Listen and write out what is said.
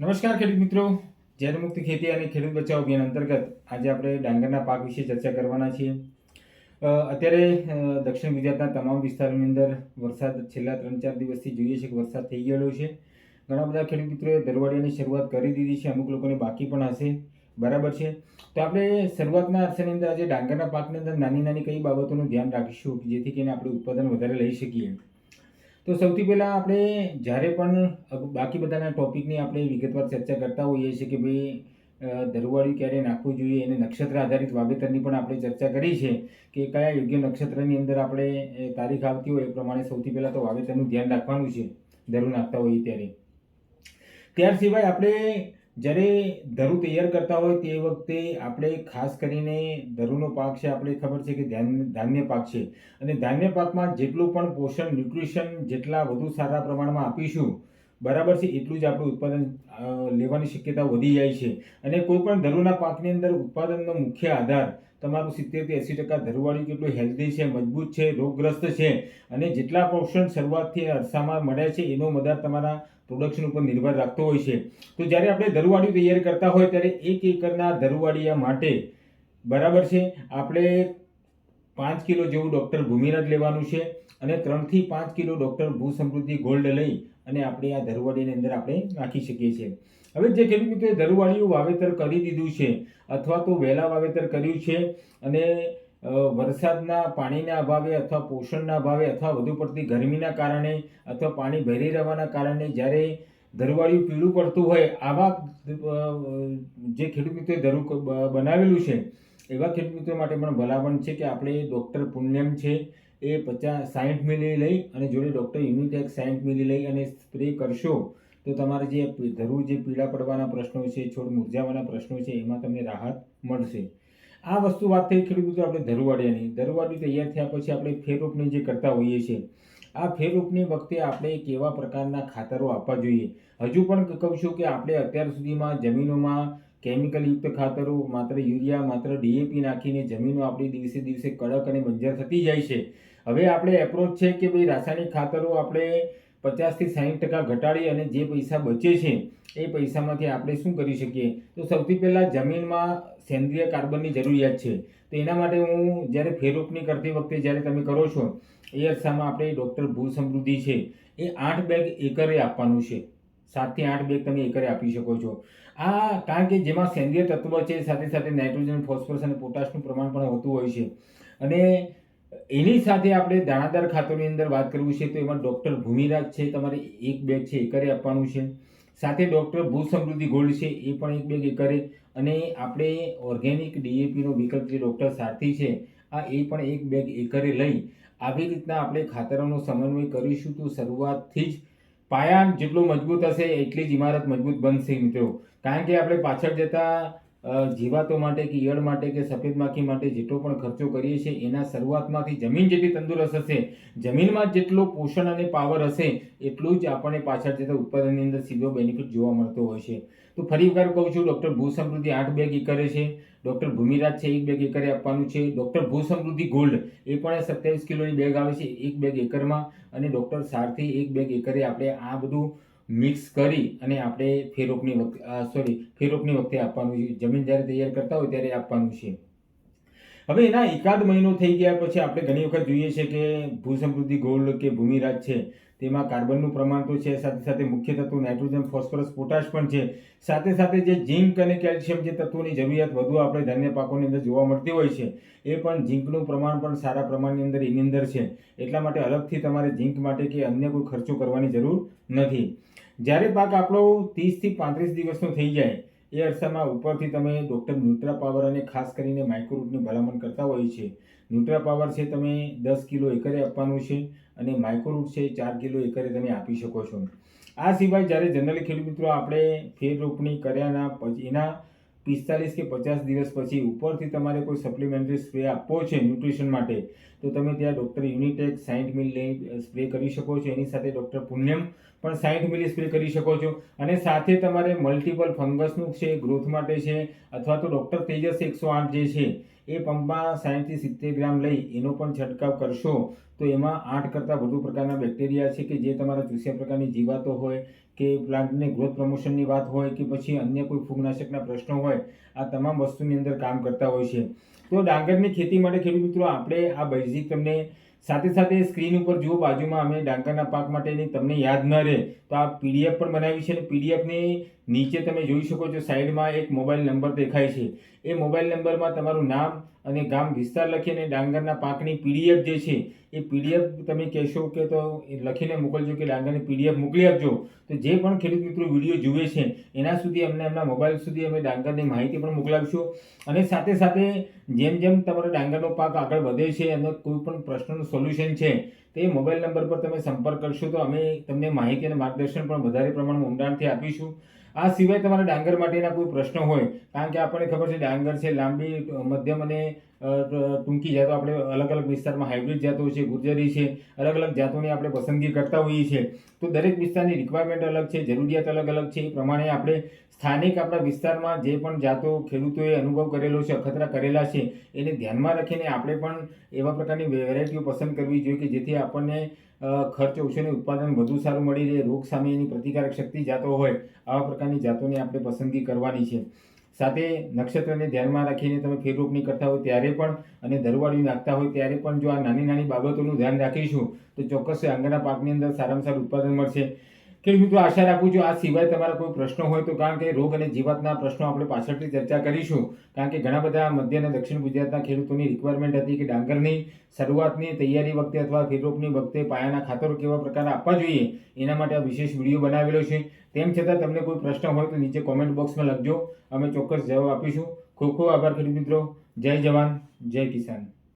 નમસ્કાર ખેડૂત મિત્રો. ઝેર મુક્ત ખેતી અને ખેડૂત બચાવ અભિયાન અંતર્ગત આજે આપણે ડાંગરના પાક વિશે ચર્ચા કરવાના છીએ. અત્યારે દક્ષિણ ગુજરાતના તમામ વિસ્તારોની અંદર વરસાદ છેલ્લા ત્રણ ચાર દિવસથી જોઈએ છે કે વરસાદ થઈ ગયેલો છે. ઘણા બધા ખેડૂત મિત્રોએ દરવાડિયાની શરૂઆત કરી દીધી છે, અમુક લોકોને બાકી પણ હશે. બરાબર છે? તો આપણે શરૂઆતના અરસાની અંદર આજે ડાંગરના પાકની અંદર નાની નાની કઈ બાબતોનું ધ્યાન રાખીશું જેથી કરીને આપણે ઉત્પાદન વધારે લઈ શકીએ. તો સૌથી પહેલાં આપણે જ્યારે પણ બાકી બધાના ટોપિકની આપણે વિગતવાર ચર્ચા કરતા હોઈએ છીએ કે ભાઈ દરવાળું ક્યારે નાખવું જોઈએ અને નક્ષત્ર આધારિત વાવેતરની પણ આપણે ચર્ચા કરી છે કે કયા યોગ્ય નક્ષત્રની અંદર આપણે તારીખ આવતી હોય એ પ્રમાણે સૌથી પહેલાં તો વાવેતરનું ધ્યાન રાખવાનું છે, ધરું નાખતા હોઈએ ત્યારે. ત્યાર સિવાય આપણે જ્યારે ધરું તૈયાર કરતા હોય તે વખતે આપણે ખાસ કરીને ધરુનો પાક છે, આપણે ખબર છે કે ધાન્ય પાક છે. અને ધાન્ય પાકમાં જેટલું પણ પોષણ ન્યુટ્રિશન જેટલા વધુ સારા પ્રમાણમાં આપીશું, બરાબર છે, એટલું જ આપણું ઉત્પાદન લેવાની શક્યતા વધી જાય છે. અને કોઈ પણ ધરુના પાકની અંદર ઉત્પાદનનો મુખ્ય આધાર તમારું સિત્તેરથી એંસી ટકા ધરુવાળી કેટલું હેલ્ધી છે, મજબૂત છે, રોગગ્રસ્ત છે અને જેટલા પોષણ શરૂઆતથી અરસામાં મળે છે, એનો મદાર તમારા પ્રોડક્શન ઉપર નિર્ભર રાખતો હોય છે. તો જ્યારે આપણે ધરુવાડિયું તૈયાર કરતા હોય ત્યારે એક એકરના ધરુવાડિયા માટે બરાબર છે, આપણે પાંચ કિલો જેવું ડૉક્ટર ભૂમિરાજ લેવાનું છે અને ત્રણથી પાંચ કિલો ડૉક્ટર ભૂ સમૃદ્ધિ ગોલ્ડ લઈ અને આપણે આ ધરુવાડીની અંદર આપણે નાખી શકીએ છીએ. હવે જે ખેડૂત મિત્રોએ ધરુવાળીયું વાવેતર કરી દીધું છે અથવા તો વહેલા વાવેતર કર્યું છે અને વરસાદના પાણીના અભાવે અથવા પોષણના અભાવે અથવા વધુ પડતી ગરમીના કારણે અથવા પાણી ભરી રહેવાના કારણે જ્યારે ધરુવાળિયું પીળું પડતું હોય, આવા જે ખેડૂત મિત્રોએ ધરું બનાવેલું છે, એવા ખેડૂત મિત્રો માટે પણ ભલામણ છે કે આપણે ડૉક્ટર પુણ્યમ છે એ પચાસ સાઠ મિલી લઈ અને જોડે ડૉક્ટર યુનિટેક સાઠ મિલી લઈ અને સ્પ્રે કરશો, તો તમારે જે ધરું જે પીળા પડવાના પ્રશ્નો છે, છોડ મુરઝાવાના પ્રશ્નો છે, એમાં તમને રાહત મળશે. આ વસ્તુ વાત થઈ ખેડૂત મિત્રો આપણે ધરુવાડિયાની. ધરુવાડી તૈયાર થયા પછી આપણે ફેરરોપણી જે કરતા હોઈએ છીએ, આ ફેરરોપણી વખતે આપણે કેવા પ્રકારના ખાતરો આપવા જોઈએ? હજુ પણ કહું છું કે આપણે અત્યાર સુધીમાં જમીનોમાં કેમિકલયુક્ત ખાતરો, માત્ર યુરિયા, માત્ર ડીએપી નાખીને જમીનો આપણી દિવસે દિવસે કડક અને બંજર થતી જાય છે. હવે આપણે એપ્રોચ છે કે ભાઈ રાસાયણિક ખાતરો આપણે પચાસથી સાઠ ટકા ઘટાડી અને જે પૈસા બચે છે, એ પૈસામાંથી આપણે શું કરી શકીએ? તો સૌથી પહેલાં જમીનમાં સેન્દ્રિય કાર્બનની જરૂરિયાત છે. તો એના માટે હું જ્યારે ફેરરોપણી કરતી વખતે જ્યારે તમે કરો છો, એ અરસામાં આપણે ડૉક્ટર ભૂ સમૃદ્ધિ છે, એ આઠ બેગ એકરે આપવાનું છે. સાતથી આઠ બેગ તમે એકરે આપી શકો છો. આ કારણ કે જેમાં સેન્દ્રિય તત્વ છે, સાથે સાથે નાઇટ્રોજન, ફોસ્ફરસ અને પોટાશનું પ્રમાણ પણ હોતું હોય છે. અને એની સાથે આપણે દાણાદાર ખાતરની અંદર વાત કરવી છે તો એમાં ડૉક્ટર ભૂમિરાજ છે, તમારે એક બેગ છે, એકરે આપવાનું છે. સાથે ડૉક્ટર ભૂ સમૃદ્ધિ ગોલ્ડ છે, એ પણ એક બેગ એકરે. અને આપણે ઓર્ગેનિક ડીએપીનો વિકલ્પ જે ડૉક્ટર સારથી છે, આ એ પણ એક બેગ એકરે લઈ આવી રીતના આપણે ખાતરોનો સમન્વય કરીશું તો શરૂઆતથી જ પાયા જેટલો મજબૂત હશે, એટલી જ ઇમારત મજબૂત બનશે મિત્રો. કારણ કે આપણે પાછળ જતા જીવાતો માટે કે ઈયળ માટે કે સફેદ માખી માટે જેટલો પણ ખર્ચો કરીએ છીએ, એના શરૂઆતમાંથી જમીન જેટલી તંદુરસ્ત હશે, જમીનમાં જેટલો પોષણ અને પાવર હશે, એટલું જ આપણને પાછળ જતા ઉત્પાદનની અંદર સીધો બેનિફિટ જોવા મળતો હોય છે. તો ફરી વાર કહું છું ડૉક્ટર ભૂ સમૃદ્ધિ આઠ બેગ એકરે છે ડૉક્ટર ભૂમિરાજ છે, એક બેગ એકરે આપવાનું છે ડૉક્ટર ભૂ સમૃદ્ધિ ગોલ્ડ એ પણ સત્યાવીસ કિલોની બેગ આવે છે, એક બેગ એકરમાં, અને ડૉક્ટર સારથી એક બેગ એકરે આપણે આ બધું મિક્સ કરી અને આપણે ફેરોપની વખતે સોરી ફેરોપની વખતે આપવાનું છે. જમીન જ્યારે તૈયાર કરતા હોય ત્યારે આપવાનું છે. હવે એના એકાદ મહિનો થઈ ગયા પછી આપણે ઘણી વખત જોઈએ છે કે ભૂ સમૃદ્ધિ ગોલ્ડ કે ભૂમિરાજ છે, તેમાં કાર્બનનું પ્રમાણ તો છે, સાથે સાથે મુખ્ય તત્વો નાઇટ્રોજન, ફોસ્ફરસ, પોટાશ પણ છે. સાથે સાથે જે ઝીંક અને કેલ્શિયમ જે તત્વોની જરૂરિયાત વધુ આપણે ધાન્ય પાકોની અંદર જોવા મળતી હોય છે, એ પણ ઝીંકનું પ્રમાણ પણ સારા પ્રમાણની અંદર એની અંદર છે. એટલા માટે અલગથી તમારે ઝીંક માટે કે અન્ય કોઈ ખર્ચો કરવાની જરૂર નથી. જ્યારે પાક આપણો ત્રીસથી પાંત્રીસ દિવસનો થઈ જાય એ અરસામાં ઉપરથી તમે ડૉક્ટર ન્યુટ્રા પાવર અને ખાસ કરીને માઇક્રોરૂટની ભલામણ કરતા હોય છે. ન્યુટ્રા પાવર છે તમે દસ કિલો એકરે આપવાનું છે અને માઇક્રોરૂટ છે ચાર કિલો એકરે તમે આપી શકો છો. આ સિવાય જ્યારે જનરલી ખેડૂત મિત્રો આપણે ફેર રોપણી કર્યાના પછી, એના પિસ્તાલીસ કે પચાસ દિવસ પછી ઉપરથી તમારે કોઈ સપ્લિમેન્ટરી સ્પ્રે આપવો છે ન્યુટ્રિશન માટે તો તમે ત્યાં ડૉક્ટર યુનિટેક સાઠ મિલ સ્પ્રે કરી શકો છો. એની સાથે ડૉક્ટર પુણ્યમ પણ સાઠ મિલી સ્પ્રે કરી શકો છો. અને સાથે તમારે મલ્ટિપલ ફંગસનું છે ગ્રોથ માટે છે, અથવા તો ડૉક્ટર તેજસ એકસો આઠ જે છે, એ પંપમાં સાઠથી સિત્તેર ગ્રામ લઈ એનો પણ છંટકાવ કરશો. તો એમાં આઠ કરતાં વધુ પ્રકારના બેક્ટેરિયા છે કે જે તમારા ચૂસ્યા પ્રકારની જીવાતો હોય કે પ્લાન્ટને ગ્રોથ પ્રમોશનની વાત હોય કે પછી અન્ય કોઈ ફૂગનાશકના પ્રશ્નો હોય, આ તમામ વસ્તુની અંદર કામ કરતા હોય છે. તો ડાંગરની ખેતી માટે ખેડૂત મિત્રો, આપણે આ બેઝિક તમને સાથે સાથે સ્ક્રીન ઉપર જુઓ, બાજુમાં અમે ડાંગરના પાક માટેની તમને યાદ ન રહે, તો આ પીડીએફ પણ બનાવી છે અને પીડીએફની નીચે તમે જોઈ શકો છો, સાઈડમાં એક મોબાઈલ નંબર દેખાય છે. એ મોબાઈલ નંબરમાં તમારું નામ અને ગામ વિસ્તાર લખીને ડાંગરના પાકની પીડીએફ જે છે, એ પીડીએફ તમે કહેશો કે તો લખીને મોકલજો કે ડાંગરની પીડીએફ મોકલી આપજો. તો જે પણ ખેડૂત મિત્રો વીડિયો જુએ છે, એના સુધી અમને એમના મોબાઈલ સુધી અમે ડાંગરની માહિતી પણ મોકલાવીશું. અને સાથે સાથે જેમ જેમ તમારો ડાંગરનો પાક આગળ વધે છે અને કોઈ પણ પ્રશ્નનું સોલ્યુશન છે, તે મોબાઈલ નંબર પર તમે સંપર્ક કરશો તો અમે તમને માહિતી અને માર્ગદર્શન પણ વધારે પ્રમાણમાં ઊંડાણથી આપીશું. આ સિવાય તમારા ડાંગર માટેના કોઈ પ્રશ્નો હોય, કારણ કે આપણને ખબર છે ડાંગર છે લાંબી, મધ્યમ અને ટૂંકી જાતો આપણે અલગ અલગ વિસ્તારમાં હાઇબ્રિડ જાતો છે, ગુર્જરી છે અલગ અલગ જાતોની આપણે પસંદગી કરતા હોઈએ છીએ. તો દરેક વિસ્તારની રિક્વાયરમેન્ટ અલગ છે, જરૂરિયાત અલગ અલગ છે. એ પ્રમાણે આપણે સ્થાનિક આપણા વિસ્તારમાં જે પણ જાતો ખેડૂતોએ અનુભવ કરેલો છે, અખતરા કરેલા છે, એને ધ્યાનમાં રાખીને આપણે પણ એવા પ્રકારની વેરાયટીઓ પસંદ કરવી જોઈએ કે જેથી આપણને ખર્ચ ઓછો અને ઉત્પાદન વધુ સારું મળી રહે. રોગ સામે એની પ્રતિકારક શક્તિ જાતો હોય, આવા પ્રકારની જાતોની આપણે પસંદગી કરવાની છે. સાથે નક્ષત્રને ધ્યાનમાં રાખીને તમે ફેર કરતા હોય ત્યારે પણ અને ધરવાળી નાખતા હોય ત્યારે પણ જો આ નાની નાની બાબતોનું ધ્યાન રાખીશું, તો ચોક્કસ આંગણના પાકની અંદર સારામાં સારું ઉત્પાદન મળશે. ખેડૂત મિત્રો આશા રાખું છું, આ સિવાય તમારા કોઈ પ્રશ્નો હોય તો કારણ કે રોગ અને જીવાતના પ્રશ્નો આપણે પાછળથી ચર્ચા કરીશું. કારણ કે ઘણા બધા મધ્ય અને દક્ષિણ ગુજરાતના ખેડૂતોની રિક્વાયરમેન્ટ હતી કે ડાંગરની શરૂઆતની તૈયારી વખતે અથવા ખેડરોપની વખતે પાયાના ખાતરો કેવા પ્રકાર આપવા જોઈએ, એના માટે આ વિશેષ વીડિયો બનાવેલો છે. તેમ છતાં તમને કોઈ પ્રશ્ન હોય તો નીચે કોમેન્ટ બોક્સમાં લખજો. અમે ચોક્કસ જવાબ આપીશું. ખૂબ ખૂબ આભાર ખેડૂત મિત્રો. જય જવાન, જય કિસાન.